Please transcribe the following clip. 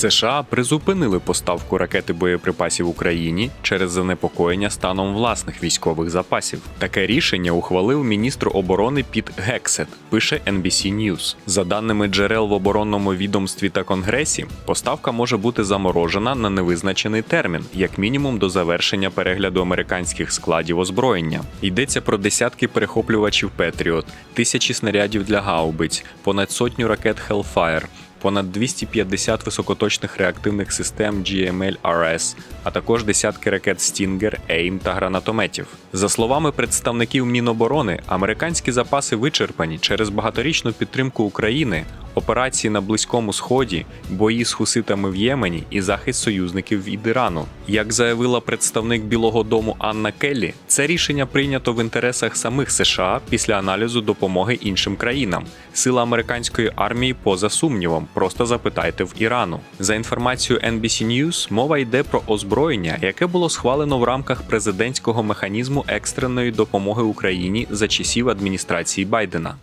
США призупинили поставку ракети боєприпасів Україні через занепокоєння станом власних військових запасів. Таке рішення ухвалив міністр оборони Піт Гексет, пише NBC News. За даними джерел в оборонному відомстві та конгресі, поставка може бути заморожена на невизначений термін, як мінімум до завершення перегляду американських складів озброєння. Йдеться про десятки перехоплювачів Петріот, тисячі снарядів для гаубиць, понад сотню ракет Hellfire, понад 250 високоточних реактивних систем GML-RS, а також десятки ракет Stinger, AIM та гранатометів. За словами представників Міноборони, американські запаси вичерпані через багаторічну підтримку України, операції на Близькому Сході, бої з хуситами в Ємені і захист союзників від Ірану. Як заявила представник Білого Дому Анна Келлі, це рішення прийнято в інтересах самих США після аналізу допомоги іншим країнам. Сила американської армії поза сумнівом. Просто запитайте в Ірану. За інформацією NBC News, мова йде про озброєння, яке було схвалено в рамках президентського механізму екстреної допомоги Україні за часів адміністрації Байдена.